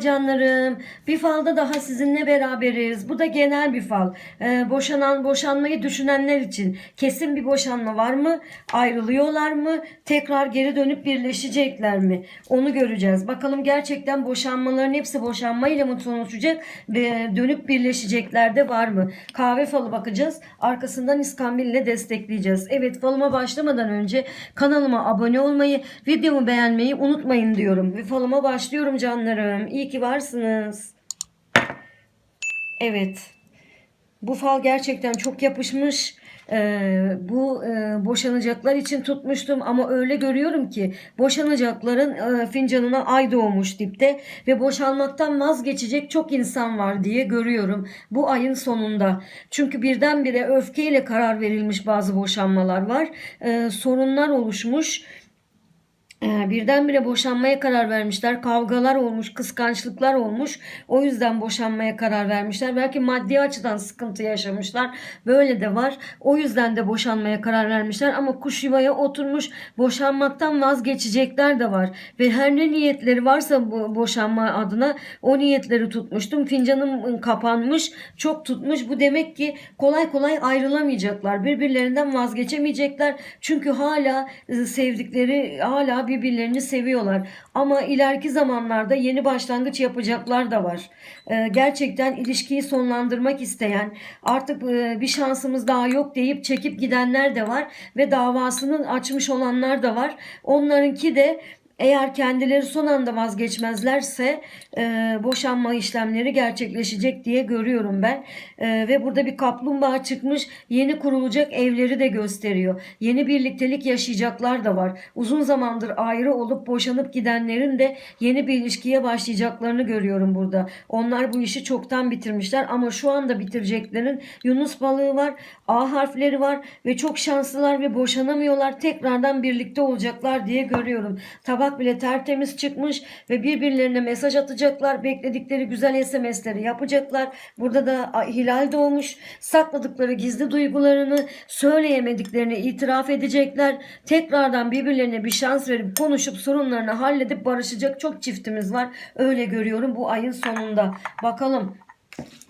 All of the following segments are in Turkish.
Canlarım. Bir falda daha sizinle beraberiz. Bu da genel bir fal. Ee, boşanan, boşanmayı düşünenler için kesin bir boşanma var mı? Ayrılıyorlar mı? Tekrar geri dönüp birleşecekler mi? Onu göreceğiz. Bakalım gerçekten boşanmaların hepsi boşanmayla mı sonuçlayacak ve dönüp birleşecekler de var mı? Kahve falı bakacağız. Arkasından İskambil ile destekleyeceğiz. Evet falıma başlamadan önce kanalıma abone olmayı, videomu beğenmeyi unutmayın diyorum. Ve falıma başlıyorum canlarım. İyi ki varsınız. Evet. Bu fal gerçekten çok yapışmış. Ee, bu e, boşanacaklar için tutmuştum ama öyle görüyorum ki boşanacakların e, fincanına ay doğmuş dipte ve boşanmaktan vazgeçecek çok insan var diye görüyorum bu ayın sonunda. Çünkü birdenbire öfkeyle karar verilmiş bazı boşanmalar var. Ee, sorunlar oluşmuş. Ee, Birdenbire boşanmaya karar vermişler. Kavgalar olmuş, kıskançlıklar olmuş. O yüzden boşanmaya karar vermişler. Belki maddi açıdan sıkıntı yaşamışlar. Böyle de var. O yüzden de boşanmaya karar vermişler. Ama kuş yuvaya oturmuş boşanmaktan vazgeçecekler de var. Ve her ne niyetleri varsa bu boşanma adına o niyetleri tutmuştum. Fincanım kapanmış, çok tutmuş. Bu demek ki kolay kolay ayrılamayacaklar. Birbirlerinden vazgeçemeyecekler. Çünkü hala e, sevdikleri, hala birbirlerini seviyorlar. Ama ileriki zamanlarda yeni başlangıç yapacaklar da var. Ee, gerçekten ilişkiyi sonlandırmak isteyen, artık e, bir şansımız daha yok deyip çekip gidenler de var ve davasını açmış olanlar da var. Onlarınki de eğer kendileri son anda vazgeçmezlerse e, boşanma işlemleri gerçekleşecek diye görüyorum ben. E, ve burada bir kaplumbağa çıkmış yeni kurulacak evleri de gösteriyor. Yeni birliktelik yaşayacaklar da var. Uzun zamandır ayrı olup boşanıp gidenlerin de yeni bir ilişkiye başlayacaklarını görüyorum burada. Onlar bu işi çoktan bitirmişler ama şu anda bitireceklerin Yunus balığı var, A harfleri var ve çok şanslılar ve boşanamıyorlar. Tekrardan birlikte olacaklar diye görüyorum. Tabak bile tertemiz çıkmış ve birbirlerine mesaj atacaklar. Bekledikleri güzel SMS'leri yapacaklar. Burada da hilal doğmuş. Sakladıkları gizli duygularını söyleyemediklerini itiraf edecekler. Tekrardan birbirlerine bir şans verip konuşup sorunlarını halledip barışacak çok çiftimiz var. Öyle görüyorum bu ayın sonunda. Bakalım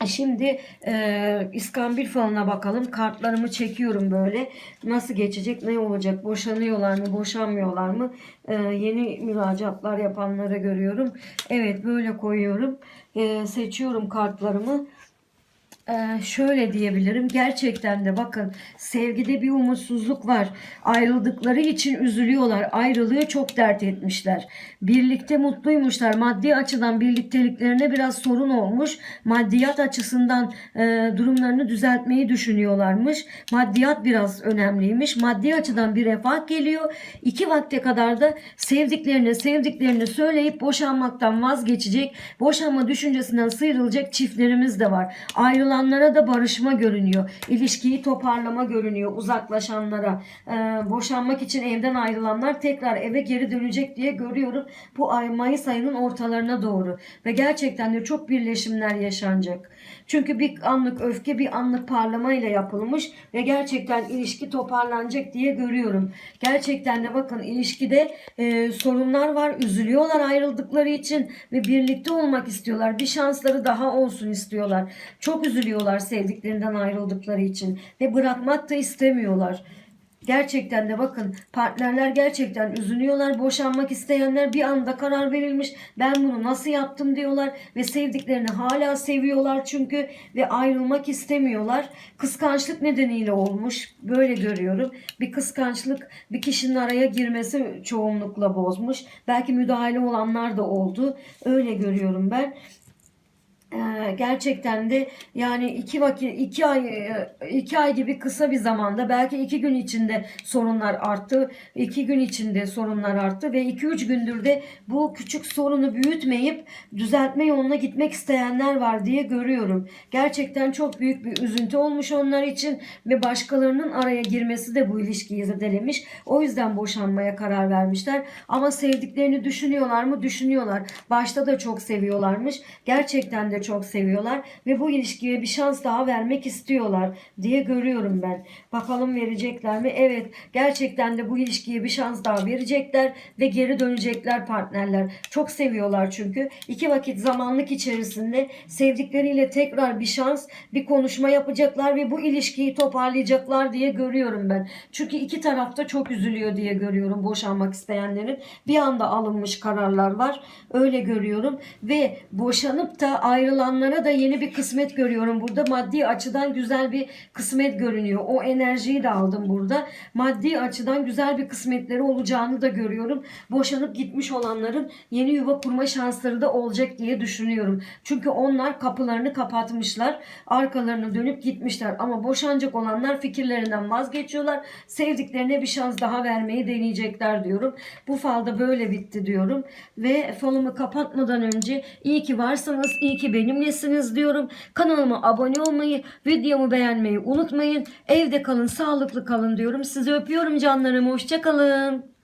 Şimdi e, İskambil falına bakalım. Kartlarımı çekiyorum böyle. Nasıl geçecek, ne olacak? Boşanıyorlar mı, boşanmıyorlar mı? E, yeni müracaatlar yapanlara görüyorum. Evet böyle koyuyorum. E, seçiyorum kartlarımı. Ee, şöyle diyebilirim. Gerçekten de bakın sevgide bir umutsuzluk var. Ayrıldıkları için üzülüyorlar. Ayrılığı çok dert etmişler. Birlikte mutluymuşlar. Maddi açıdan birlikteliklerine biraz sorun olmuş. Maddiyat açısından e, durumlarını düzeltmeyi düşünüyorlarmış. Maddiyat biraz önemliymiş. Maddi açıdan bir refah geliyor. İki vakte kadar da sevdiklerine sevdiklerini söyleyip boşanmaktan vazgeçecek. Boşanma düşüncesinden sıyrılacak çiftlerimiz de var. Ayrılan ayrılanlara da barışma görünüyor. İlişkiyi toparlama görünüyor uzaklaşanlara. Ee, boşanmak için evden ayrılanlar tekrar eve geri dönecek diye görüyorum. Bu ay Mayıs ayının ortalarına doğru. Ve gerçekten de çok birleşimler yaşanacak. Çünkü bir anlık öfke bir anlık parlama ile yapılmış ve gerçekten ilişki toparlanacak diye görüyorum. Gerçekten de bakın ilişkide e, sorunlar var. Üzülüyorlar ayrıldıkları için ve birlikte olmak istiyorlar. Bir şansları daha olsun istiyorlar. Çok üzülüyorlar sevdiklerinden ayrıldıkları için ve bırakmak da istemiyorlar. Gerçekten de bakın partnerler gerçekten üzülüyorlar. Boşanmak isteyenler bir anda karar verilmiş. Ben bunu nasıl yaptım diyorlar ve sevdiklerini hala seviyorlar çünkü ve ayrılmak istemiyorlar. Kıskançlık nedeniyle olmuş. Böyle görüyorum. Bir kıskançlık bir kişinin araya girmesi çoğunlukla bozmuş. Belki müdahale olanlar da oldu. Öyle görüyorum ben. Ee, gerçekten de yani iki vakit iki ay e, iki ay gibi kısa bir zamanda belki iki gün içinde sorunlar arttı iki gün içinde sorunlar arttı ve iki üç gündür de bu küçük sorunu büyütmeyip düzeltme yoluna gitmek isteyenler var diye görüyorum. Gerçekten çok büyük bir üzüntü olmuş onlar için ve başkalarının araya girmesi de bu ilişkiyi zedelemiş. O yüzden boşanmaya karar vermişler. Ama sevdiklerini düşünüyorlar mı? Düşünüyorlar. Başta da çok seviyorlarmış. Gerçekten de çok seviyorlar ve bu ilişkiye bir şans daha vermek istiyorlar diye görüyorum ben. Bakalım verecekler mi? Evet, gerçekten de bu ilişkiye bir şans daha verecekler ve geri dönecekler partnerler. Çok seviyorlar çünkü. iki vakit zamanlık içerisinde sevdikleriyle tekrar bir şans, bir konuşma yapacaklar ve bu ilişkiyi toparlayacaklar diye görüyorum ben. Çünkü iki tarafta çok üzülüyor diye görüyorum boşanmak isteyenlerin. Bir anda alınmış kararlar var. Öyle görüyorum ve boşanıp da ayrılanlara da yeni bir kısmet görüyorum. Burada maddi açıdan güzel bir kısmet görünüyor. O enerjiyi de aldım burada. Maddi açıdan güzel bir kısmetleri olacağını da görüyorum. Boşanıp gitmiş olanların yeni yuva kurma şansları da olacak diye düşünüyorum. Çünkü onlar kapılarını kapatmışlar. Arkalarını dönüp gitmişler. Ama boşanacak olanlar fikirlerinden vazgeçiyorlar. Sevdiklerine bir şans daha vermeyi deneyecekler diyorum. Bu falda böyle bitti diyorum. Ve falımı kapatmadan önce iyi ki varsınız, iyi ki benimlesiniz diyorum. Kanalıma abone olmayı, videomu beğenmeyi unutmayın. Evde kalın, sağlıklı kalın diyorum. Sizi öpüyorum canlarım. Hoşça kalın.